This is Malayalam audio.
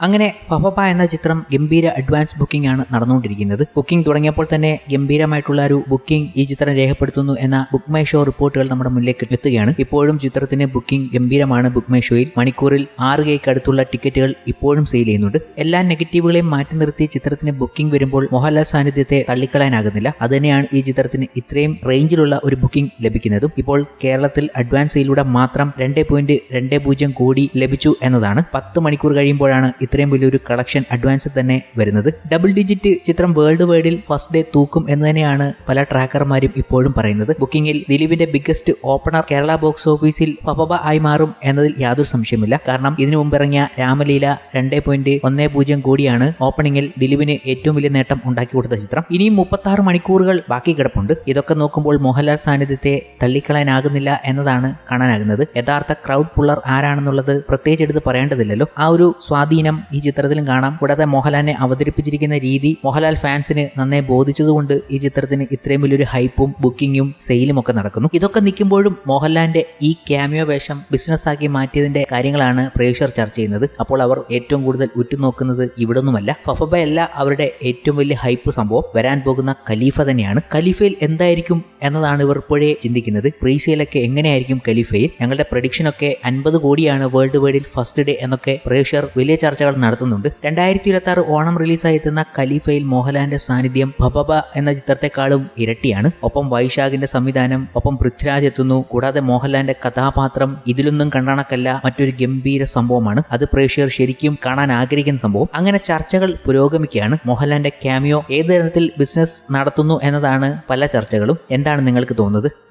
അങ്ങനെ പപ്പപ്പ എന്ന ചിത്രം ഗംഭീര അഡ്വാൻസ് ബുക്കിംഗ് ആണ് നടന്നുകൊണ്ടിരിക്കുന്നത്. ബുക്കിംഗ് തുടങ്ങിയപ്പോൾ തന്നെ ഗംഭീരമായിട്ടുള്ള ഒരു ബുക്കിംഗ് ഈ ചിത്രം രേഖപ്പെടുത്തുന്നു എന്ന ബുക്ക് മൈ ഷോ റിപ്പോർട്ടുകൾ നമ്മുടെ മുന്നിലേക്ക് എത്തുകയാണ്. ഇപ്പോഴും ചിത്രത്തിന് ബുക്കിംഗ് ഗംഭീരമാണ് ബുക്ക് മൈ ഷോയിൽ മണിക്കൂറിൽ ആറ് കൈക്ക് അടുത്തുള്ള ടിക്കറ്റുകൾ ഇപ്പോഴും സെയിൽ ചെയ്യുന്നുണ്ട്. എല്ലാ നെഗറ്റീവുകളെയും മാറ്റി നിർത്തി ചിത്രത്തിന് ബുക്കിംഗ് വരുമ്പോൾ മോഹൻലാൽ സാന്നിധ്യത്തെ തള്ളിക്കളയാനാകുന്നില്ല. അതുതന്നെയാണ് ഈ ചിത്രത്തിന് ഇത്രയും റേഞ്ചിലുള്ള ഒരു ബുക്കിംഗ് ലഭിക്കുന്നതും. ഇപ്പോൾ കേരളത്തിൽ അഡ്വാൻസ് സെയിലൂടെ മാത്രം രണ്ട് പോയിന്റ് രണ്ട് പൂജ്യം കോടി ലഭിച്ചു എന്നതാണ്. പത്ത് മണിക്കൂർ കഴിയുമ്പോഴാണ് ഇത്രയും വലിയൊരു കളക്ഷൻ അഡ്വാൻസ് തന്നെ വരുന്നത്. ഡബിൾ ഡിജിറ്റ് ചിത്രം വേൾഡ് വൈഡിൽ ഫസ്റ്റ് ഡേ തൂക്കും എന്ന് തന്നെയാണ് പല ട്രാക്കർമാരും ഇപ്പോഴും പറയുന്നത്. ബുക്കിംഗിൽ ദിലീപിന്റെ ബിഗ്ഗസ്റ്റ് ഓപ്പണർ കേരള ബോക്സ് ഓഫീസിൽ പപബ ആയി മാറും എന്നതിൽ യാതൊരു സംശയമില്ല കാരണം ഇതിനു മുമ്പ് ഇറങ്ങിയ രാമലീല രണ്ടേ പോയിന്റ് ഒന്നേ പൂജ്യം കോടിയാണ് ഓപ്പണിംഗിൽ ദിലീപിന് ഏറ്റവും വലിയ നേട്ടം ഉണ്ടാക്കി കൊടുത്ത ചിത്രം. ഇനിയും മുപ്പത്തി ആറ് മണിക്കൂറുകൾ ബാക്കി കിടപ്പുണ്ട്. ഇതൊക്കെ നോക്കുമ്പോൾ മോഹൻലാൽ സാന്നിധ്യത്തെ തള്ളിക്കളയാനാകുന്നില്ല എന്നതാണ് കാണാനാകുന്നത്. യഥാർത്ഥ ക്രൗഡ് പുള്ളർ ആരാണെന്നുള്ളത് പ്രത്യേകിച്ച് എടുത്ത് പറയേണ്ടതില്ലല്ലോ. ആ ഒരു സ്വാധീനം ഈ ചിത്രത്തിലും കാണാം. കൂടാതെ മോഹൻലാലിനെ അവതരിപ്പിച്ചിരിക്കുന്ന രീതി മോഹൻലാൽ ഫാൻസിന് നന്നേ ബോധിച്ചതുകൊണ്ട് ഈ ചിത്രത്തിന് ഇത്രയും വലിയൊരു ഹൈപ്പും ബുക്കിങ്ങും സെയിലും ഒക്കെ നടക്കുന്നു. ഇതൊക്കെ നിൽക്കുമ്പോഴും മോഹൻലാലിന്റെ ഈ ക്യാമിയോ വേഷം ബിസിനസ് ആക്കി മാറ്റിയതിന്റെ കാര്യങ്ങളാണ് പ്രേക്ഷകർ ചർച്ച ചെയ്യുന്നത്. അപ്പോൾ അവർ ഏറ്റവും കൂടുതൽ ഉറ്റുനോക്കുന്നത് ഇവിടൊന്നുമല്ല. ഫഫബ അല്ല അവരുടെ ഏറ്റവും വലിയ ഹൈപ്പ് സംഭവം. വരാൻ പോകുന്ന ഖലീഫ തന്നെയാണ്. ഖലീഫയിൽ എന്തായിരിക്കും എന്നതാണ് ഇവർ ഇപ്പോഴേ ചിന്തിക്കുന്നത്. പ്രീസെയിലൊക്കെ എങ്ങനെയായിരിക്കും ഖലീഫയിൽ? ഞങ്ങളുടെ പ്രഡിക്ഷനൊക്കെ അൻപത് കോടിയാണ് വേൾഡ് വൈഡിൽ ഫസ്റ്റ് ഡേ എന്നൊക്കെ പ്രേക്ഷകർ വലിയ ചർച്ചകൾ നടത്തുന്നുണ്ട്. രണ്ടായിരത്തി ഇരുപത്തി ആറ് ഓണം റിലീസായി എത്തുന്ന ഖലീഫയിൽ മോഹൻലാലിന്റെ സാന്നിധ്യം ഭബബ എന്ന ചിത്രത്തെക്കാളും ഇരട്ടിയാണ്. ഒപ്പം വൈശാഖിന്റെ സംവിധാനം ഒപ്പം പൃഥ്വിരാജ് എത്തുന്നു. കൂടാതെ മോഹൻലാലിന്റെ കഥാപാത്രം ഇതിലൊന്നും കണ്ടണക്കല്ല മറ്റൊരു ഗംഭീര സംഭവമാണ്. അത് പ്രേക്ഷകർ ശരിക്കും കാണാൻ ആഗ്രഹിക്കുന്ന സംഭവം. അങ്ങനെ ചർച്ചകൾ പുരോഗമിക്കുകയാണ്. മോഹൻലാലിന്റെ ക്യാമിയോ ഏത് തരത്തിൽ ബിസിനസ് നടത്തുന്നു എന്നതാണ് പല ചർച്ചകളും. എന്താണ് നിങ്ങൾക്ക് തോന്നുന്നത്?